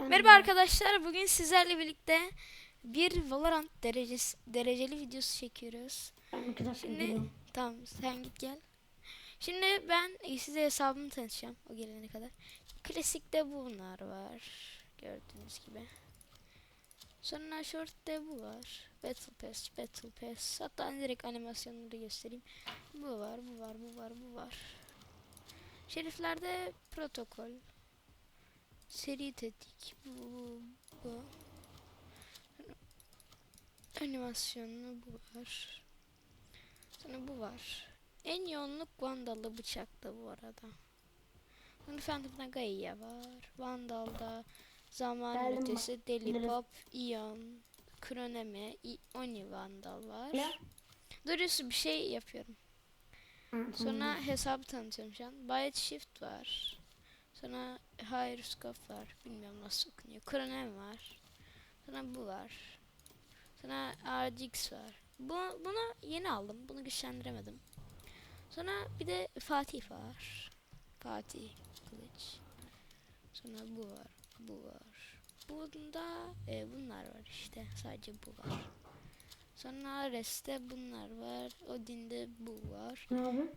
Merhaba arkadaşlar. Bugün sizlerle birlikte bir Valorant derecesi, dereceli videosu çekiyoruz. Şimdi tamam sen git gel. Şimdi ben size hesabımı tanıtacağım o gelene kadar. Klasikte bunlar var. Gördüğünüz gibi. Sonra short'te bu var. Battle Pass, Battle Pass. Hatta direkt animasyonları göstereyim. Bu var, bu var, bu var, bu var. Şeriflerde protokol. Seri tetik. Bu, bu. Animasyonlu bu var. Sonra bu var. En yoğunluk Vandal'da bıçakta bu arada. Sonra Phantom Nagaya var. Vandal'da Zaman Geldim bak. Ötesi, Deli Biliriz. Pop, Ion, Kroneme, I- Oni Vandal var. Ne? Doğrusu bir şey yapıyorum. Sonra hesabı tanıtıyorum şu an. Byte Shift var. Sonra Hyroscope var. Bilmiyorum nasıl okunuyor. Kronem var. Sonra bu var. Sonra RGX var. Bu, bunu yeni aldım. Bunu güçlendiremedim. Sonra bir de Fatih var. Fatih Kılıç. Sonra bu var. Bu var. Bunda e, bunlar var işte. Sadece bu var. Sonra Ares'te bunlar var. Odin'de bu var. Ne abi?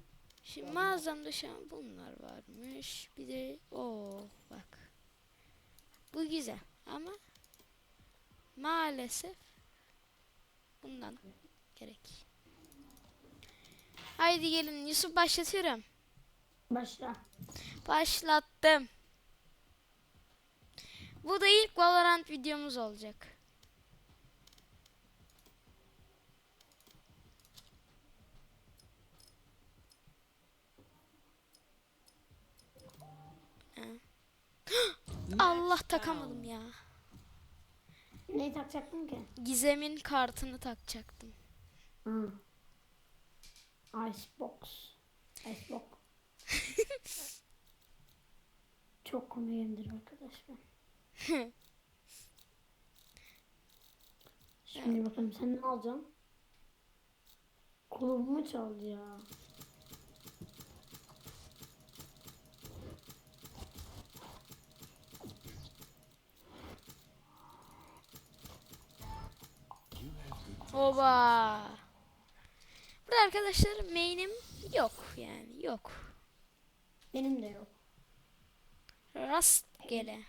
Şimdi mağazamda şu an bunlar varmış. Bir de o bak. Bu güzel ama maalesef bundan gerek. Haydi gelin Yusuf başlatıyorum. Başla. Başlattım. Bu da ilk Valorant videomuz olacak. Ha. Allah takamadım ya. Neyi takacaktın ki? Gizem'in kartını takacaktım. Hı. Icebox. Icebox. Çok komiyimdir arkadaşlar. Şimdi bakalım sen ne alacaksın? Kolumu çaldı ya. Oba. Burada arkadaşlar main'im yok yani yok. Benim de yok. Rastgele.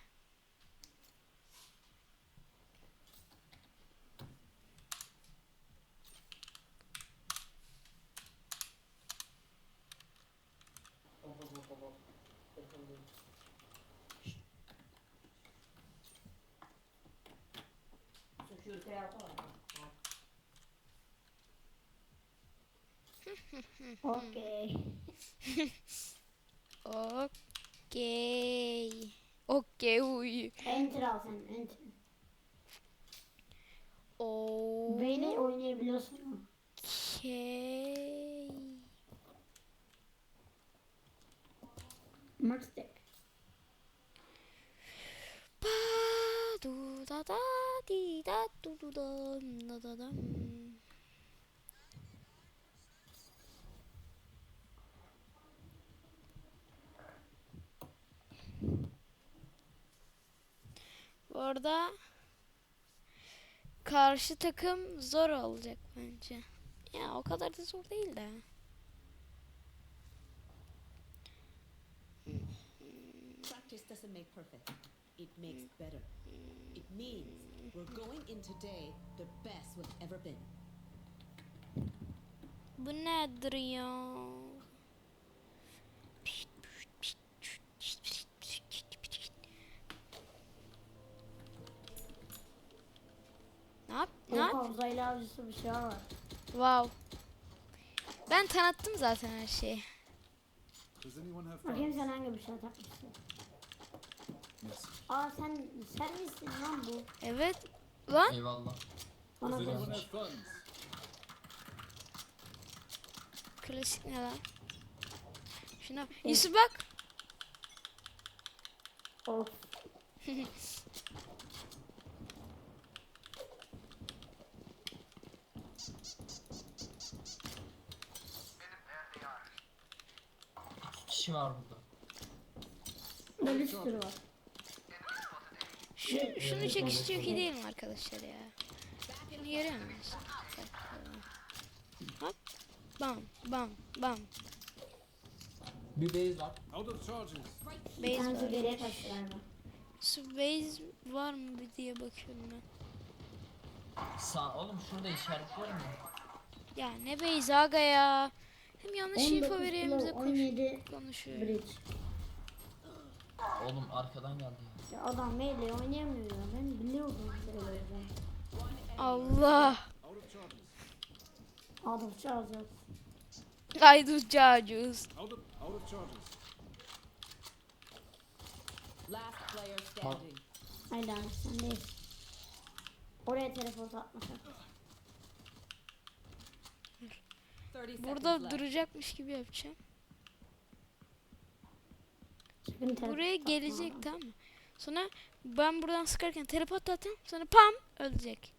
Okey. Okey. Okey uy. Enter al sen enter. Beni oynayabiliyorsun mu? Okey. Max tek. Ba du da da di da du du da da da da. Bu arada karşı takım zor olacak bence. Ya o kadar da zor değil de. Practice doesn't make perfect. It makes better. It means we're going in today the best we've ever been. Bu nedir ya? Ne yap? Oha uzaylı avcısı bir şey var. Wow. Ben tanıttım zaten her şeyi. Bakayım sen hangi bir şey takmışsın. Aa sen sen misin lan bu? Evet. Lan Eyvallah. Bana funds? klasik ne lan? Şuna Yusuf bak. Of. Kişi var burada. Böyle bir sürü var. Şu, şunu çekiş çok iyi değil mi arkadaşlar ya? Şunu görüyor musunuz? Hop. Bam bam bam. Bir base var. Out of charges. Bir Base var. geriye kaçtı galiba. Su base var mı bir diye bakıyorum ben. Sağ oğlum şurada işaretliyorum ya. Ya ne base aga ya. Hem yanlış info 19 veriyor hem kilo, bize konuş- 17 konuşuyor. bridge. Oğlum arkadan geldi ya. Ya adam melee oynayamıyor ya. Ben biliyordum böyle. Allah. Out of charges. Out of out of charges. Last player standing. Abi sen değil. Oraya teleport atmasak. 30 seconds Burada left. duracakmış gibi yapacağım. Buraya gelecek tamam mı? Sonra ben buradan sıkarken teleport atacağım. Sonra pam ölecek.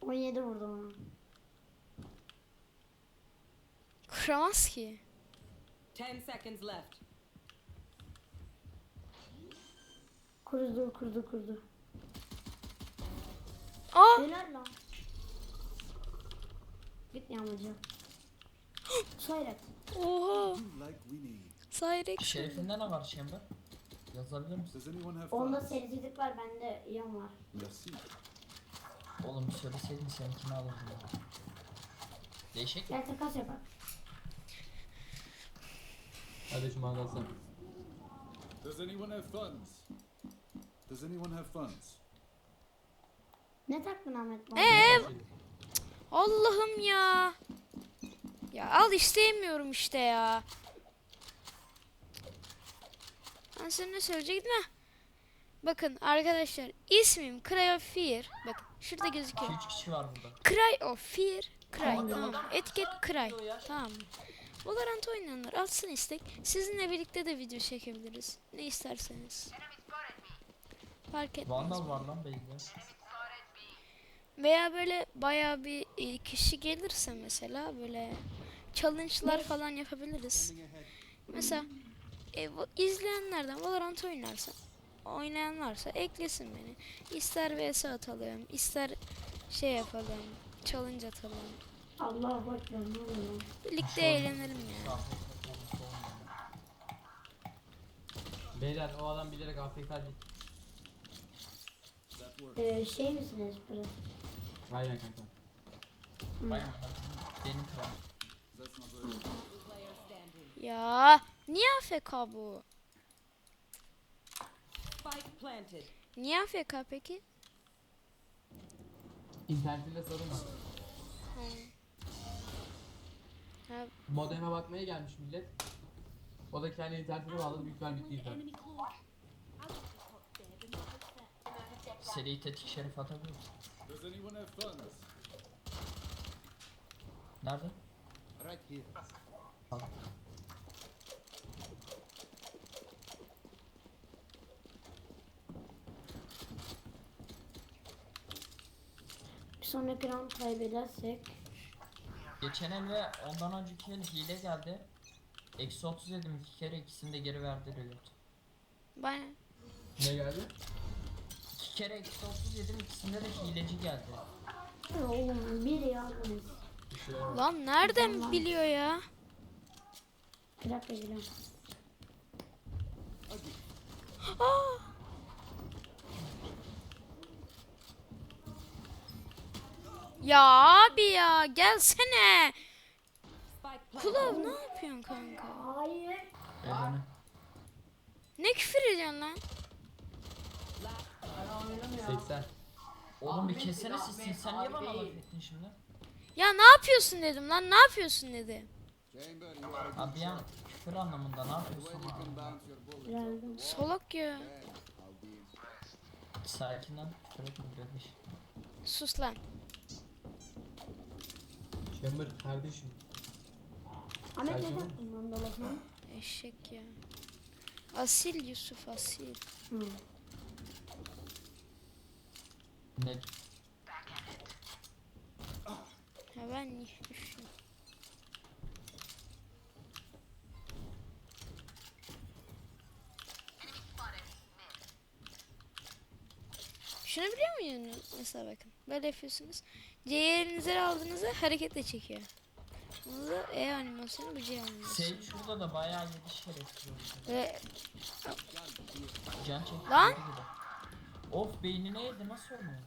17 vurdum ona. Kuramaz ki. 10 seconds left. Kurdu kurdu kurdu. Aa Helal lan. Git yağmacı. Sayret. oha. Sayrek. Şerifinde ne var Chamber? Yazabilir misin? Onda sericilik var bende yan var. Oğlum söyleseydin seninkini alırdım ya. Değişik? Gel takas yapar. Kardeşim anlatsana. Does anyone have funds? Does anyone have funds? Ne taktın Ahmet bana? Ee, Allah'ım ya. Ya al isteyemiyorum işte ya. Ben sana ne söyleyecektim ha? Bakın arkadaşlar ismim Cry of Fear. Bakın şurada gözüküyor. 2-3 kişi var burada. Cry of Fear. Cry Tamam, tamam. Etiket Cry. Tamam? Valorant oynayanlar atsın istek. Sizinle birlikte de video çekebiliriz. Ne isterseniz. Fark etmez. Vandal var lan base'de. Veya böyle bayağı bir e, kişi gelirse mesela böyle challenge'lar falan yapabiliriz. Mesela e, bu izleyenlerden Valorant oynarsa oynayan varsa eklesin beni. İster vs atalım, ister şey yapalım, challenge atalım. Allah oluyor lan? Birlikte eğlenelim ya. Olmuyor. Beyler o adam bilerek AFK. Ee, şey misiniz böyle? Aynen kanka. Benim kral. Very Player standing. Ya niye AFK bu? Niye AFK peki? İnternetinde sorun var. Ha, Modeme bakmaya gelmiş millet. O da kendi internetine bağladı. Büyük ihtimal bitti internet. Seri tetik şerif atabilir misin? Does anyone have funds? Nerede? Right here. Al. Bir sonraki round kaybedersek Geçen el ve ondan önceki el hile geldi. Eksi 30 yedim iki kere ikisini de geri verdi reload. ben Ne geldi? Kere eksi 30 yedim ikisinde de hileci geldi. oğlum bir yalnız. Lan nereden biliyor ya? Bir dakika geliyorum. Aa! Ya abi ya gelsene. Kulav ne yapıyorsun kanka? Hayır. Ne küfür ediyorsun lan? 80. Oğlum bir kessene sesini sen niye bana laf ettin şimdi? Ya ne yapıyorsun dedim lan ne yapıyorsun are Abi an küfür anlamında ne yapıyorsun. Geldim. Solak ya. Sakin lan küfür etme kardeş. Sus lan. Chamber kardeşim. Ahmet ne taktın lan dolabına? Eşek ya. Asil Yusuf asil. Hı. Ne? Ha ben düştüm. Şunu biliyor musunuz? Mesela bakın. Böyle yapıyorsunuz. C'ye elinize aldığınızda hareketle çekiyor. Bu da E animasyonu, bu C animasyonu. Sen şurada da bayağı yedi şerefsiz olmuş. Ve... Can çekiyor. Lan! Gibi. Of beynine yedi nasıl olmuyor?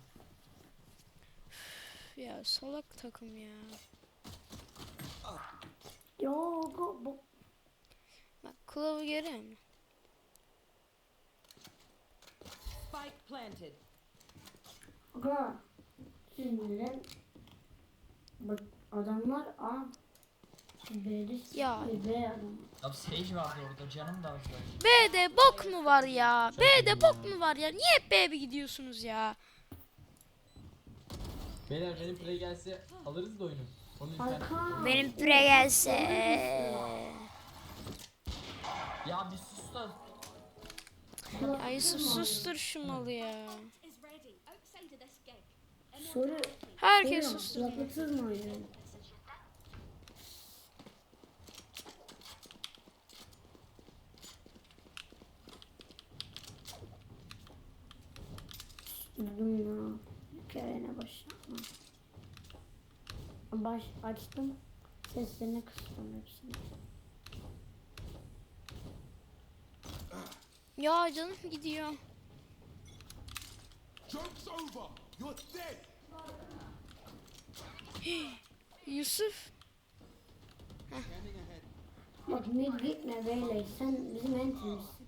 ya salak takım ya. Yo bu, bu Bak kılavu görüyor musun? Spike planted. Aga sinirlen bak adamlar A B'de Ya. Ya Sage vardı orada canım da azdı. B'de bok mu var ya? B'de bok mu var ya? Niye hep B'ye gidiyorsunuz ya? Beyler benim play gelse alırız da oyunu. Onun internet. Arka. Benim pre gelse. Ya bir sus da Ay Yusuf sustur şu malı ya. Soru Herkes sustur. Kulaklıksız mı oynuyorsun? Dedim ya. Kerene başlatma. Baş açtım. Seslerini kıstım hepsini. Ya canım gidiyor. Joke's over! You're dead! Yusuf. Bak mid gitme böyle. Sen bizim entimizsin.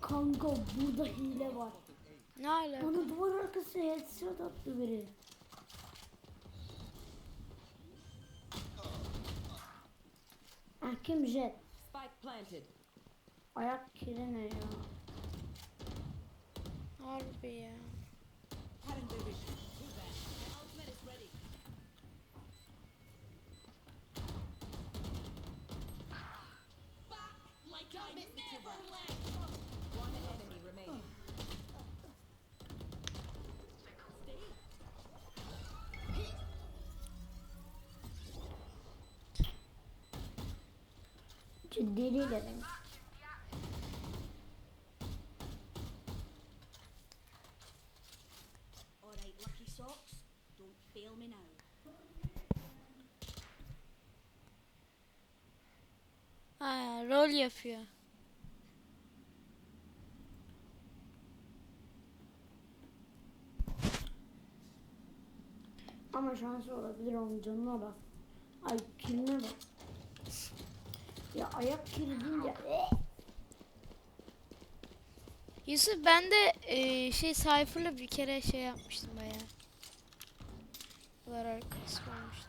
Kanka burada hile var. Ne alaka? Bana duvar arkası headshot attı biri. Hakim jet. Spike planted. Ayak kiri ne ya? Harbi ya. Their vision. Fail me now. Ha, rol yapıyor. Ama şansı olabilir onun canına bak. Ay kirine bak. Ya ayak kiri deyince eh! Yusuf ben de e, şey Cypher'la bir kere şey yapmıştım baya. Duvar arkası olmuştu.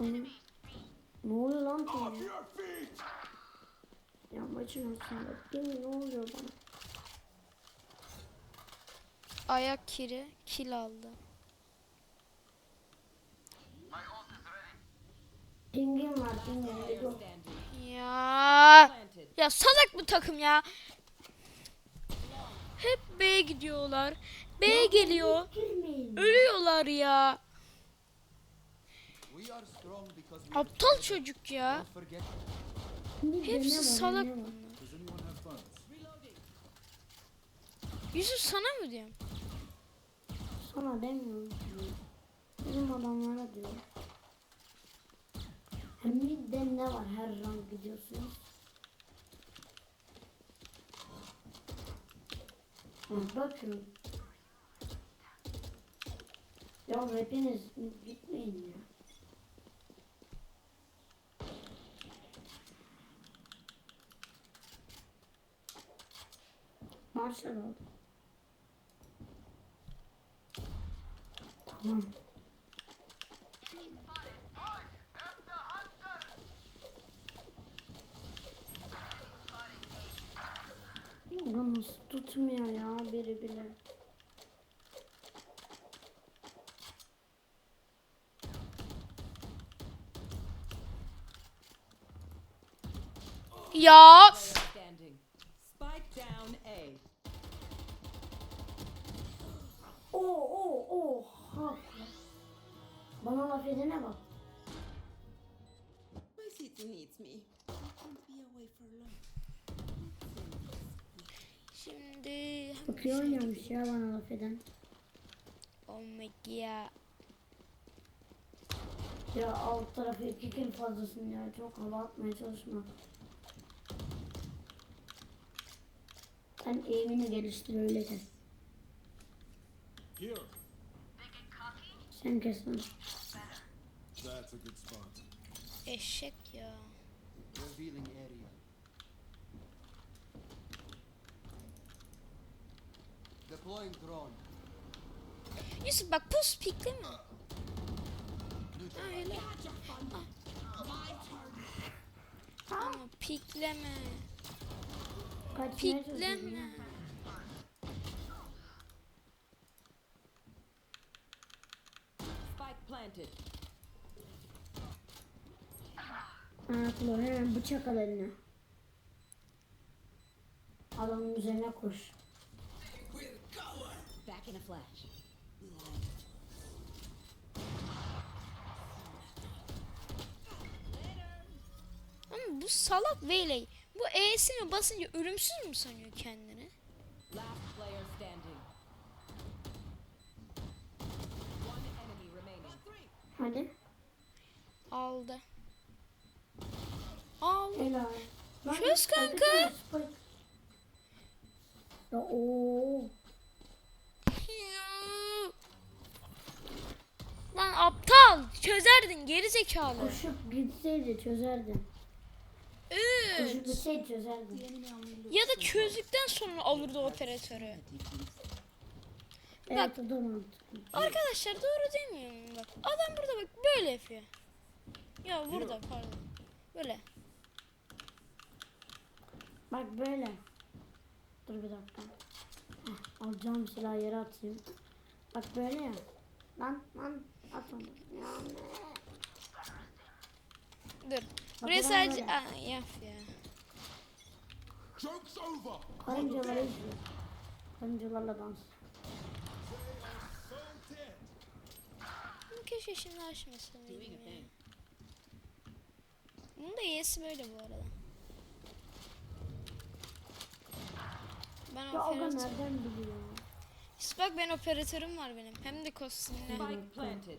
Onun- Ne oluyor lan feet! Ya maçın ortasında değil mi? Ne oluyor bana? Ayak kiri kill aldı. Pingim var standing. Ya ya salak bu takım ya. Hep B'ye gidiyorlar. B geliyor. Girmeyin. Ölüyorlar ya. Aptal çocuk ya. Hepsi salak? Yusuf sana mı diyorum? Sana demiyorum. Bizim adamlara diyor. Hem ne var her rank gidiyorsunuz. Ha, bakın. Ya hepiniz gitmeyin ya. Marshall oldu. Tamam. Nasıl tutmuyor ya biri bile. Ya. Oo oo oo. Ha. Bana laf edene bak. My city needs me. I can't be away for long. Şimdi iyi oynamış ya bana laf eden. Oh my god. Ya alt tarafı iki kill fazlasın ya. Çok hava atmaya çalışma. Sen eğimini geliştir öyle. Here. Sen kes lan. That's a good spot. Eşek ya. Revealing area. Yusuf bak pus pikleme. Ha, öyle. Ama pikleme. Pikleme. Spike planted. Klo hemen bıçak al eline. Adamın üzerine koş. Bu salak Veyley. Bu E'sini basınca ölümsüz mü sanıyor kendini? Last player standing. One enemy remaining. Hadi. Aldı. Aldı. Helal. Lan, Çöz kanka. Ya ooo. Lan aptal. Çözerdin geri zekalı. Koşup gitseydi çözerdin. Koşup Evet. gitseydi çözerdin. Ya da çözdükten sonra alırdı operatörü. Evet o da mantıklı. Arkadaşlar doğru demiyor muyum bak. Adam burada bak böyle yapıyor. Ya burada pardon. Böyle. Bak böyle. Dur bir dakika. Heh, alacağım silahı yere atayım. Bak böyle ya. Lan lan at onu. Ya ne? Dur. Buraya sadece... Aa, yap ya. Joke's over. Karıncalara izliyor. Karıncalarla dans. Bunu keşke şimdi açmasaydım ya. Bunun da yesi böyle bu arada. Ben Ya operatör... nereden biliyor? İşte bak ben operatörüm var benim. Hem de kostümlü. Spike planted.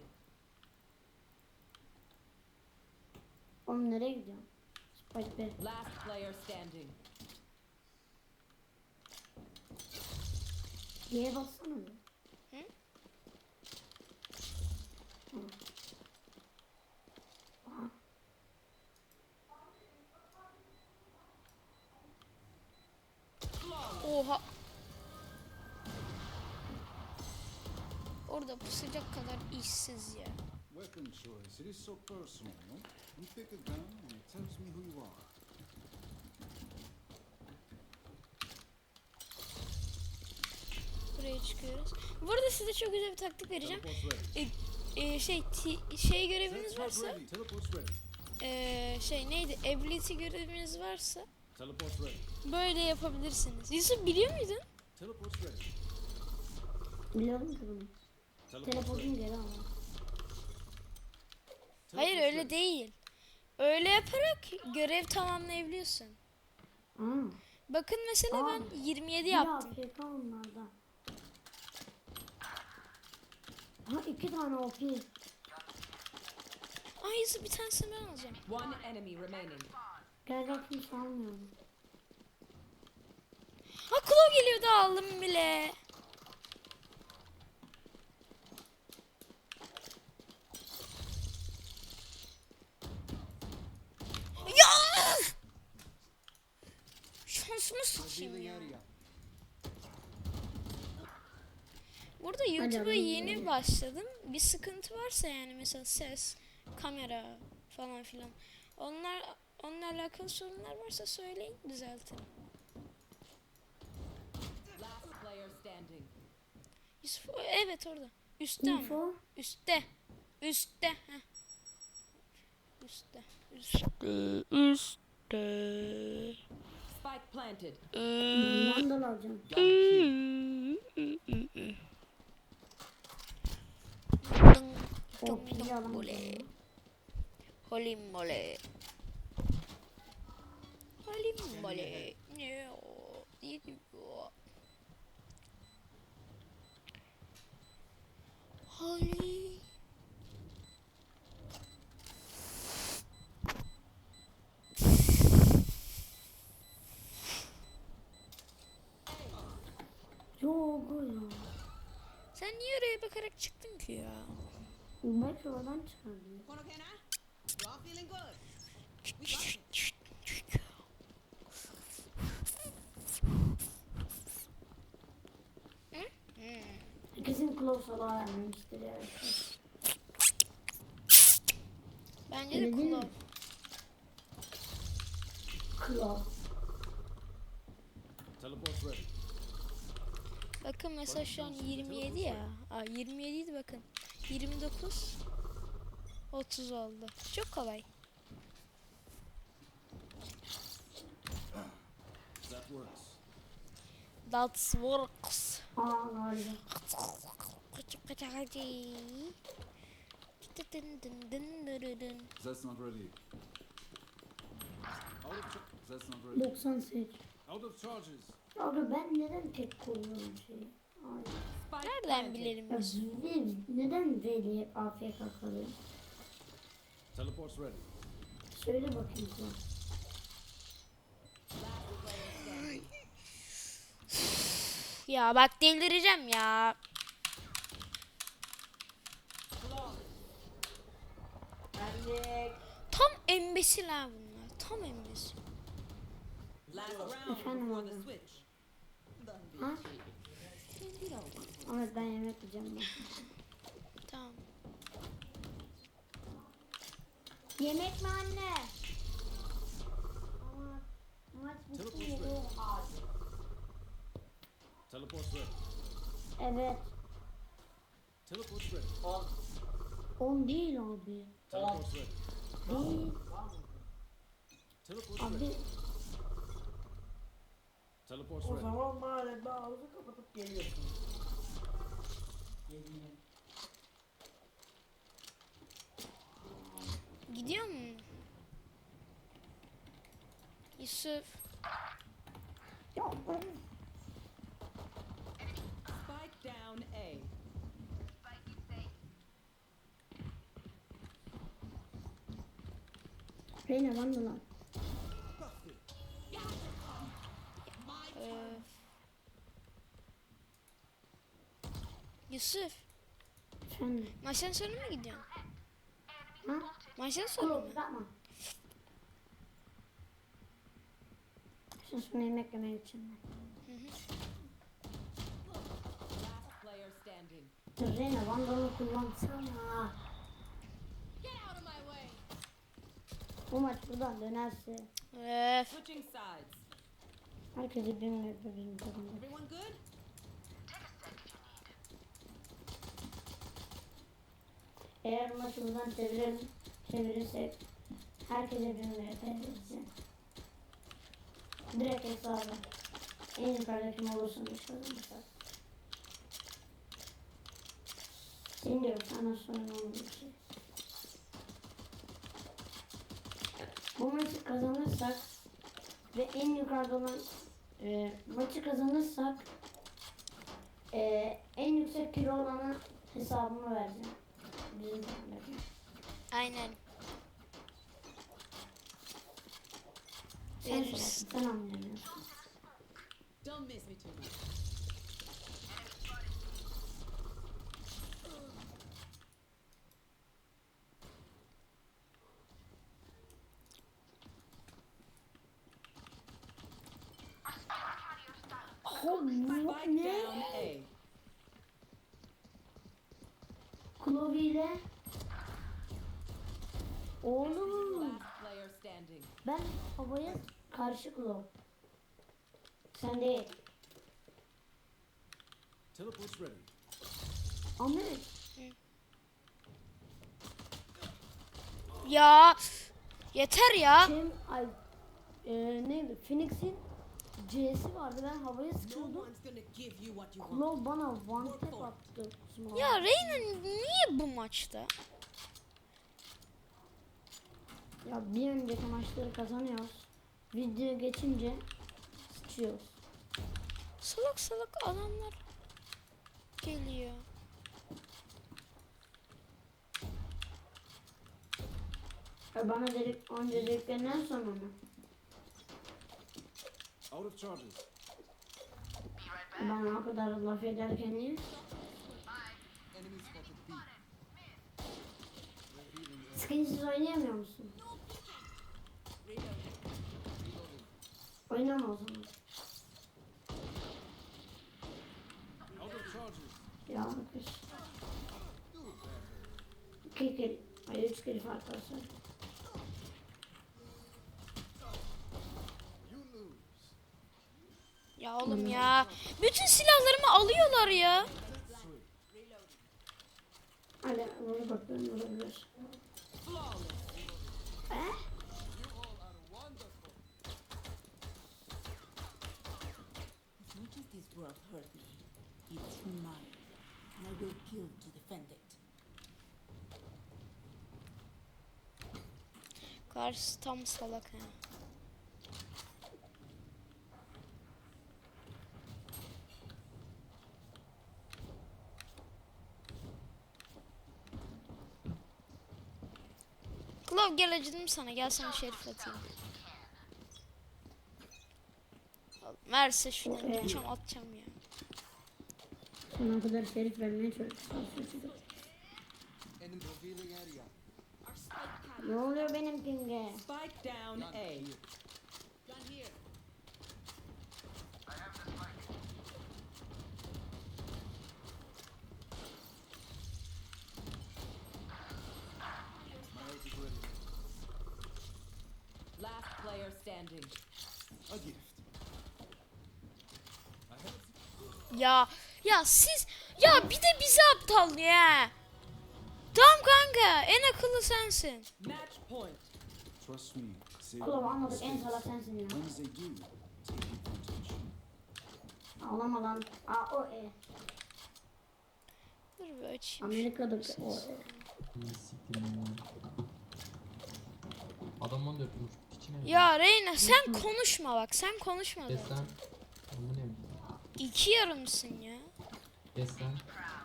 Oğlum nereye gidiyorsun? Spike. Last player standing. Y'ye bassana bir. Hı? Hı. Aha. Oha. Orada pusacak kadar işsiz ya. Weapon choice. It is so personal, no? You pick a gun and it tells me who you are. Buraya çıkıyoruz. Burada size çok güzel bir taktik vereceğim. Ready. E, şey ti- şey göreviniz Teleport varsa e, şey neydi ability göreviniz varsa böyle yapabilirsiniz. Yusuf biliyor muydun? Teleport's Teleportunu ready. geri al. Hayır öyle değil. Öyle yaparak görev tamamlayabiliyorsun. Aa. Bakın mesela Aa, ben 27 Bir yaptım. AFK onlarda. Ha iki tane OP. Ay bir tanesini ben alacağım. One enemy remaining. Gel gel kimse almıyor. onu. Ha Klo geliyor da aldım bile. Ya! Şansımı sıçayım ya. Burada YouTube'a yeni başladım. Bir sıkıntı varsa yani mesela ses, kamera falan filan. Onlar onunla alakalı sorunlar varsa söyleyin düzeltirim. Yusuf evet orada. Üstte ama. Info. Üstte. Üstte. Heh. Üstte. Üstte, üstte. Spike planted. Ee, Mandal alacağım. Top top bole. Holim bole. Holim bole. Ne o? Ne diyor? Holim. Sen niye oraya bakarak çıktın ki ya? Belki oradan çıkardım. Kesin close olarak vermemiştir ya. Bence de Öyle değil mi? kulak. Close. Teleport's ready. Bakın mesela şu an 27 ya. Aa 27 idi bakın. 29 30 oldu. Çok kolay. That works. That works. That's not ready. That's not ready. 98. Out of charges. Abi ben neden tek koyuyorum şeyi? Nereden bilelim Ya? Veli, neden Veli AFK kalıyor? Teleport's ready. Söyle bakayım sen. Ya bak delireceğim ya. Tam embesil ha bunlar. Tam embesil. Efendim switch. Ha? Ahmet ben yemek yiyeceğim ben. Tamam. Yemek mi anne? Ama maç Teleport's bitti ready. Evet. Teleport's ready. 10 değil abi. Teleport's ready. Değil. Teleport's ready. Abi Teleport's O zaman mahallede ağzı kapatıp geliyorsun. Yediğini. Gidiyor mu? Yusuf. Spike down A. Reyna lan lan. Yusuf. Sen. Maçtan sonra mı gidiyorsun? Ha? Maçtan sonra mı? Yapma. Şimdi sonra yemek yemeye. Dur Reyna vandalı kullansana. Bu maç buradan dönerse Öf. Herkese bilmiyor. Everyone good? Eğer maçı buradan çevirir, çevirirsek herkese bilmiyor teyzesi. Direkt hesabı. En yukarıda kim bir kazanırsa. Senin diyorum sana sorun olmuyor şey. Bu maçı kazanırsak ve en yukarıda olan e, maçı kazanırsak e, en yüksek kilo olana hesabımı vereceğim. Aynen. Sen Veririz. sor, sen anlayamıyorsun. Don't miss me too much. Oh, bu Spike ne? down A. Chloe ile Oğlum Last player standing. ben havaya karşı Chloe. Sen değil. Teleport's ready. Ahmet Ya yeter ya. Cem ay e, neydi? Phoenix'in C'si vardı ben havaya No sıkıyordum. Chloe bana one tap attı. Ya Reyna niye bu maçta? Ya bir önceki maçları kazanıyoruz. Video geçince sıçıyoruz. Salak salak adamlar geliyor. E bana dedik, onu dediklerinden sonra mı? Out of charges. Bana o kadar laf ederken niye? Sıkıntısız oynayamıyor musun? Oynama o zaman. Ya kız. İki kere, hayır üç kere fark lose. Ya oğlum ya. Bütün silahlarımı alıyorlar ya. Hadi vur bakayım vurabilir. Eh? As much world hurt me, it's mine, and I will kill to defend it. Karşı tam salak ya. Klov gel acıdım sana. Gel sana şerif atayım. Al, Verse şunu Okey. atacağım atacağım ya. Sana o kadar şerif vermeye çalışıyorsun. Enemy revealing area. Our spike carrier. Ne oluyor benim pinge? Spike down Gun A. here. Gun here. My ult is ready. Last player standing. A gift. I have Ya ya siz ya bir de bizi aptal ya. Tamam kanka en akıllı sensin. Match point. Trust me. Klov anladık en salak sensin ya. Ağlama lan. Aa o e. Dur bir açayım. Amerika'daki o e. İyi siktirin ya. Adam 14 vurmuş. İçine. Ya Reyna sen konuşma bak sen konuşma da. İki yarımsın ya. Destan.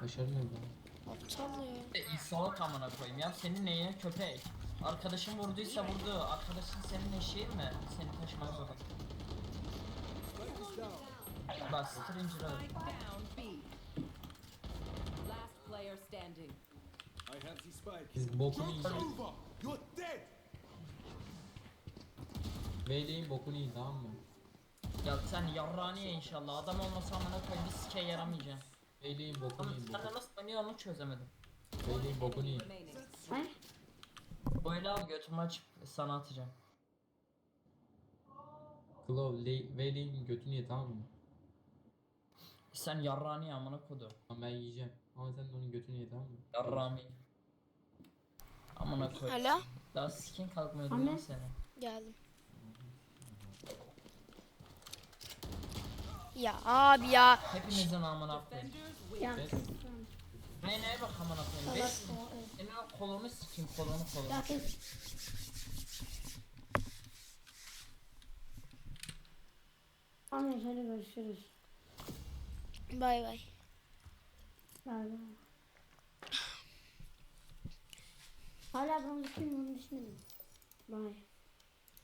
Başarı ne bu? Aptal ya. E, salak amına koyayım ya. Senin neyine köpek? Arkadaşın vurduysa vurdu. Arkadaşın senin eşeğin mi? Seni taşımaz o. Bak Stranger öldü. Spike down B. Last player standing. I have the spike. Biz bokunu yiyeceğiz. You're dead. Veyleyin bokunu yiyin tamam mı? Ya sen yarraniye inşallah. Adam olmasa amına koyayım bir sike yaramayacaksın. Veyleyin bokunu Ama yiyin. sen bokunu. nasıl oynuyor onu çözemedim. Veyleyin bokunu yiyin. Ay. Böyle al götümü açıp sana atacağım. Klov, Veyleyin götünü ye tamam mı? Sen yarraniye amına kodu. Ama ben yiyeceğim. Ama sen de onun götünü ye tamam mı? Yarrami. Amına koy. Hala Daha skin kalkmıyordu Anne. lan seni. geldim. Ya abi ya. Hepinizin amına koyayım. Ya. Des. Reyna'ya bak amına koyayım. Beş. Senin o kolunu sikeyim kolunu kolunu. Ya. Anne hadi görüşürüz. Bay bay. Bay bay. Hala bronz kim onu düşünmedim. Bay.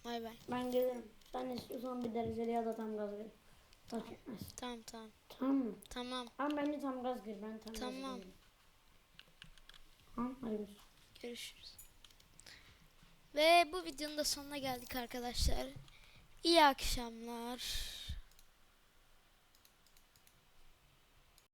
Bay bay. Ben gelirim. Sen istiyorsan bir dereceli ya da tam gaz gir. Fark etmez. Tamam tamam. Tamam? Tamam. Ama ben de tam gaz gir. Ben tam Tamam. gaz. Tamam hadi görüşürüz. Görüşürüz. Ve bu videonun da sonuna geldik arkadaşlar. İyi akşamlar.